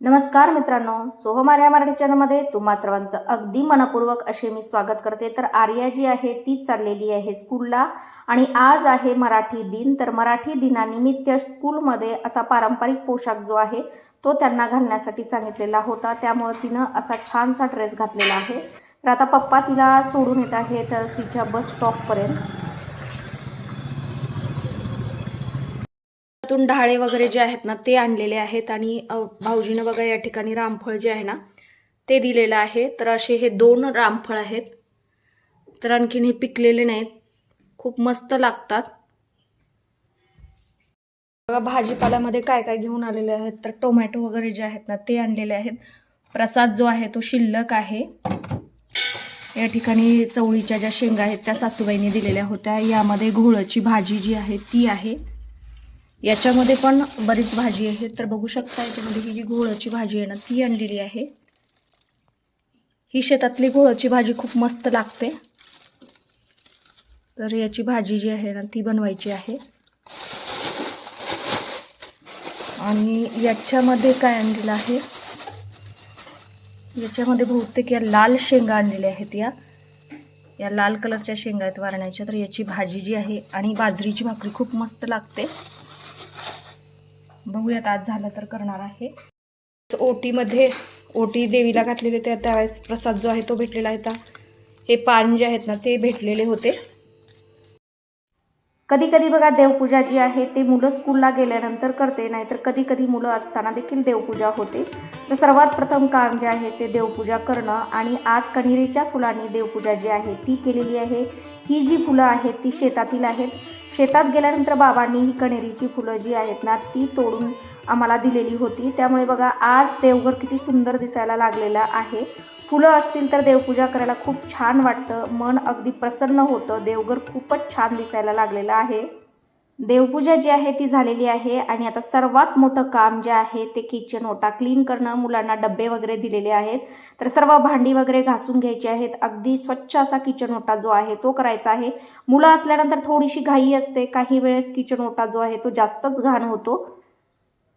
नमस्कार मित्रांनो सोहमार या मराठी चॅनलमध्ये तुम्हा सर्वांचं अगदी मनपूर्वक असे मी स्वागत करते. तर आर्या जी आहे ती चाललेली आहे स्कूलला आणि आज आहे मराठी दिन. तर मराठी दिनानिमित्त स्कूलमध्ये असा पारंपरिक पोशाख जो आहे तो त्यांना घालण्यासाठी सांगितलेला होता. त्यामुळे तिनं असा छानसा ड्रेस घातलेला आहे. तर आता पप्पा तिला सोडून येत आहे तर तिच्या बस स्टॉपपर्यंत त्यातून ढाळे वगैरे जे आहेत ना ते आणलेले आहेत आणि भाऊजीनं बघा या ठिकाणी रामफळ जे आहे ना ते दिलेलं आहे. तर असे हे दोन रामफळ आहेत. तर आणखीन हे पिकलेले नाहीत. खूप मस्त लागतात. बघा भाजीपाल्यामध्ये काय काय घेऊन आलेले आहेत. तर टोमॅटो वगैरे जे आहेत ना ते आणलेले आहेत. प्रसाद जो आहे तो शिल्लक आहे. या ठिकाणी चवळीच्या ज्या शेंगा आहेत त्या सासूबाईंनी दिलेल्या होत्या. यामध्ये घोळची भाजी जी आहे ती आहे. याच्यामध्ये पण बरीच भाजी आहे तर बघू शकता याच्यामध्ये ही जी घोळाची भाजी आहे ना ती आणलेली आहे. ही शेतातली घोळाची भाजी खूप मस्त लागते. तर याची भाजी जी आहे ना ती बनवायची आहे. आणि याच्यामध्ये काय आणलेलं आहे? याच्यामध्ये बहुतेक या लाल शेंगा आणलेल्या आहेत या. या लाल कलरच्या शेंगा आहेत वारण्याच्या. तर याची भाजी जी आहे आणि बाजरीची भाकरी खूप मस्त लागते. बघूयात आज झालं तर करणार आहे. ओटीमध्ये ओटी देवीला घातलेले त्या त्यावेळेस प्रसाद जो आहे तो भेटलेला आहे. हे पान जे आहेत ना ते भेटलेले होते. कधी कधी बघा देवपूजा जी आहे ते मुलं स्कूलला गेल्यानंतर करते नाहीतर कधी कधी मुलं असताना देखील देवपूजा होते. तर सर्वात प्रथम काम जे आहे ते देवपूजा करणं. आणि आज कण्हेरीच्या फुलांनी देवपूजा जी आहे ती केलेली आहे. ही जी फुलं आहेत ती शेतातील आहेत. शेतात गेल्यानंतर बाबांनी ही कणेरीची फुलं जी आहेत ना ती तोडून आम्हाला दिलेली होती. त्यामुळे बघा आज देवघर किती सुंदर दिसायला लागलेलं आहे. फुलं असतील तर देवपूजा करायला खूप छान वाटतं. मन अगदी प्रसन्न होतं. देवघर खूपच छान दिसायला लागलेलं आहे. देवपूजा जी आहे ती झालेली आहे आणि आता सर्वात मोठं काम जे आहे ते किचन ओटा क्लीन करणं मुलांना डब्बे वगैरे दिलेले आहेत. तर सर्व भांडी वगैरे घासून घ्यायची आहेत. अगदी स्वच्छ असा किचन ओटा जो आहे तो करायचा आहे. मुलं असल्यानंतर थोडीशी घाई असते. काही वेळेस किचन ओटा जो आहे तो जास्तच घाण होतो.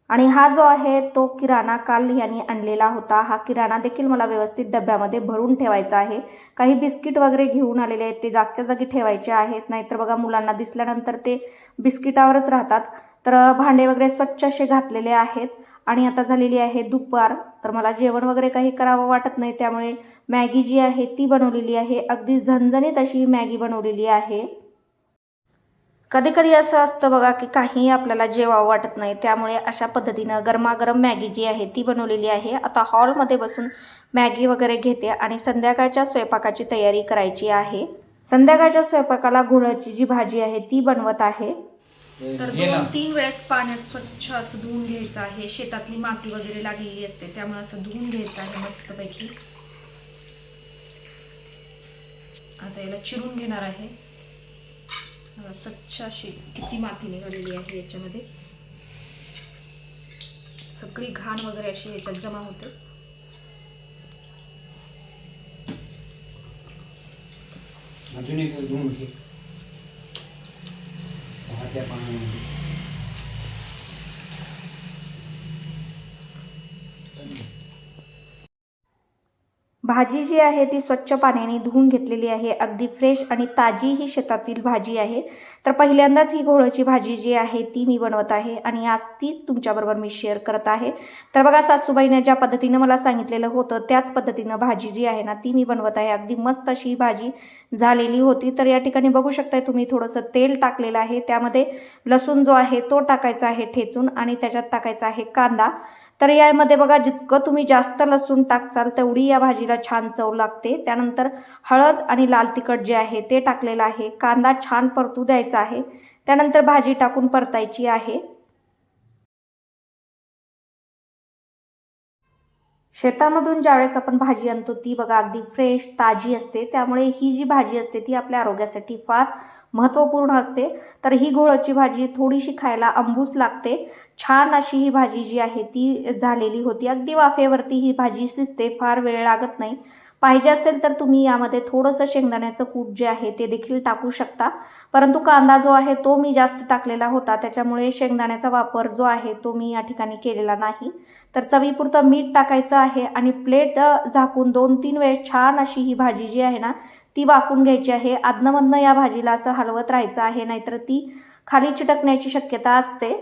आणि हा जो आहे तो किराणा काल यांनी आणलेला होता. हा किराणा देखील मला व्यवस्थित डब्यामध्ये भरून ठेवायचा आहे. काही बिस्किट वगैरे घेऊन आलेले आहेत ते जागच्या जागी ठेवायचे आहेत. नाहीतर बघा मुलांना दिसल्यानंतर ते बिस्किटावरच राहतात. तर भांडे वगैरे स्वच्छ असे घातलेले आहेत. आणि आता झालेली आहे दुपार. तर मला जेवण वगैरे काही करावं वाटत नाही. त्यामुळे मॅगी जी आहे ती बनवलेली आहे. अगदी झणझणीत अशी मॅगी बनवलेली आहे. कधी कधी असं असतं बघा की काही आपल्याला जेवावं वाटत नाही. त्यामुळे अशा पद्धतीनं गरमागरम मॅगी जी आहे ती बनवलेली आहे. आता हॉलमध्ये बसून मॅगी वगैरे घेते आणि संध्याकाळच्या स्वयंपाकाची तयारी करायची आहे. संध्याकाळच्या स्वयंपाकाला गुळाची जी भाजी आहे ती बनवत आहे. तर दोन तीन वेळेस पाण्यात स्वच्छ असं धुवून घ्यायचं आहे. शेतातली माती वगैरे लागलेली असते त्यामुळे असं धुवून घ्यायचं आहे मस्तपैकी. आता याला चिरून घेणार आहे. स्वच्छ अशी किती माती निघालेली आहे याच्यामध्ये? सगळी घाण वगैरे अशी याच्यात जमा होते. अजून एक भाजी जी आहे ती स्वच्छ पाण्याने धुवून घेतलेली आहे. अगदी फ्रेश आणि ताजी ही शेतातील भाजी आहे. तर पहिल्यांदाच ही घोळची भाजी जी आहे ती मी बनवत आहे आणि आज तीच तुमच्याबरोबर मी शेअर करत आहे. तर बघा सासूबाईने ज्या पद्धतीनं मला सांगितलेलं होतं त्याच पद्धतीनं भाजी जी आहे ना ती मी बनवत आहे. अगदी मस्त अशी भाजी झालेली होती. तर या ठिकाणी बघू शकताय तुम्ही थोडंसं तेल टाकलेलं आहे. त्यामध्ये लसूण जो आहे तो टाकायचा आहे ठेचून आणि त्याच्यात टाकायचा आहे कांदा. तर यामध्ये बघा जितकं तुम्ही जास्त लसूण टाकचाल तेवढी या भाजीला छान चव लागते. त्यानंतर हळद आणि लाल तिखट जे आहे ते टाकलेलं आहे. कांदा छान परतू द्यायचा आहे. त्यानंतर भाजी टाकून परतायची आहे. शेतामधून ज्यावेळेस आपण भाजी आणतो ती बघा अगदी फ्रेश ताजी असते. त्यामुळे ही जी भाजी असते ती आपल्या आरोग्यासाठी फार महत्त्वपूर्ण असते. तर ही घोळची भाजी थोडीशी खायला अंबूस लागते. छान अशी ही भाजी जी आहे ती झालेली होती. अगदी वाफेवरती ही भाजी शिजते फार वेळ लागत नाही. पाहिजे असेल तर तुम्ही यामध्ये थोडंसं शेंगदाण्याचं कूट जे आहे ते देखील टाकू शकता. परंतु कांदा जो आहे तो मी जास्त टाकलेला होता. त्याच्यामुळे शेंगदाण्याचा वापर जो आहे तो मी या ठिकाणी केलेला नाही. तर चवीपुरतं मीठ टाकायचं आहे आणि प्लेट झाकून दोन तीन वेळेस छान अशी ही भाजी जी आहे ना ती वाकून घ्यायची आहे. आदनमधनं या भाजीला असं हलवत राहायचं आहे नाहीतर ती खाली चिटकण्याची शक्यता असते.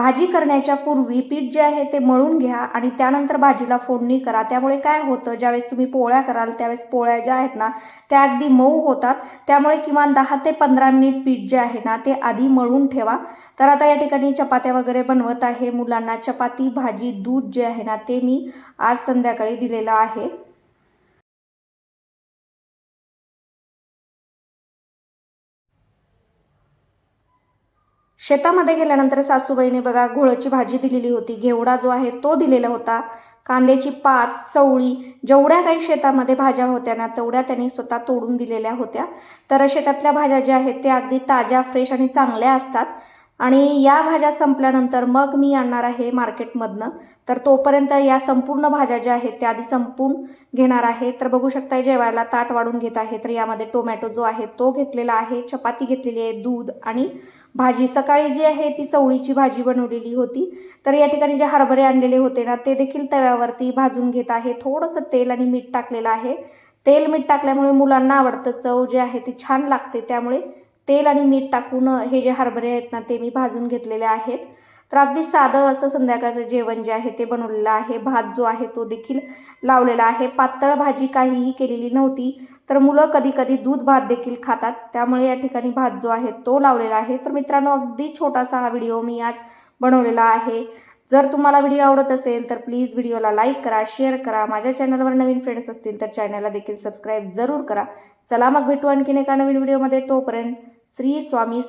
भाजी करण्याच्या पूर्वी पीठ जे आहे ते मळून घ्या आणि त्यानंतर भाजीला फोडणी करा. त्यामुळे काय होतं ज्यावेळेस तुम्ही पोळ्या कराल त्यावेळेस पोळ्या ज्या आहेत ना त्या अगदी मऊ होतात. त्यामुळे किमान दहा ते पंधरा मिनिट पीठ जे आहे ना ते आधी मळून ठेवा. तर आता या ठिकाणी चपात्या वगैरे बनवत आहे मुलांना. चपाती भाजी दूध जे आहे ना ते मी आज संध्याकाळी दिलेलं आहे. शेतामध्ये गेल्यानंतर सासूबाईने बघा घोळची भाजी दिलेली होती. घेवडा जो आहे तो दिलेला होता. कांद्याची पात चवळी जेवढ्या काही शेतामध्ये भाज्या होत्या ना तेवढ्या त्यांनी स्वतः तोडून दिलेल्या होत्या. तर शेतातल्या भाज्या ज्या आहेत त्या अगदी ताज्या फ्रेश आणि चांगल्या असतात. आणि या भाज्या संपल्यानंतर मग मी आणणार आहे मार्केटमधनं. तर तोपर्यंत या संपूर्ण भाज्या ज्या आहेत त्या आधी संपून घेणार आहे. तर बघू शकता जेवायला ताट वाढून घेत आहे. तर यामध्ये टोमॅटो जो आहे तो घेतलेला आहे. चपाती घेतलेली आहे दूध आणि भाजी. सकाळी जी आहे ती चवळीची भाजी बनवलेली होती. तर या ठिकाणी जे हरभरे आणलेले होते ना ते देखील तव्यावरती भाजून घेत आहे. थोडंसं तेल आणि मीठ टाकलेलं आहे. तेल मीठ टाकल्यामुळे मुलांना आवडतं चव जे आहे ती छान लागते. त्यामुळे तेल आणि मीठ टाकून हे जे हरभरे आहेत ना ते मी भाजून घेतलेले आहेत. तर अगदी साधं असं संध्याकाळचं जेवण जे आहे ते बनवलेलं आहे. भात जो आहे तो देखील लावलेला आहे. पातळ भाजी काहीही केलेली नव्हती तर मुलं कधी कधी दूध भात देखील खातात. त्यामुळे या ठिकाणी भात जो आहे तो लावलेला आहे. तर मित्रांनो अगदी छोटासा हा व्हिडिओ मी आज बनवलेला आहे. जर तुम्हाला व्हिडिओ आवडत असेल तर प्लीज व्हिडिओला लाईक करा शेअर करा. माझ्या चॅनलवर नवीन फ्रेंड्स असतील तर चॅनलला देखील सबस्क्राईब जरूर करा. चला मग भेटू आणखीन एका नवीन व्हिडिओमध्ये तोपर्यंत श्री स्वामी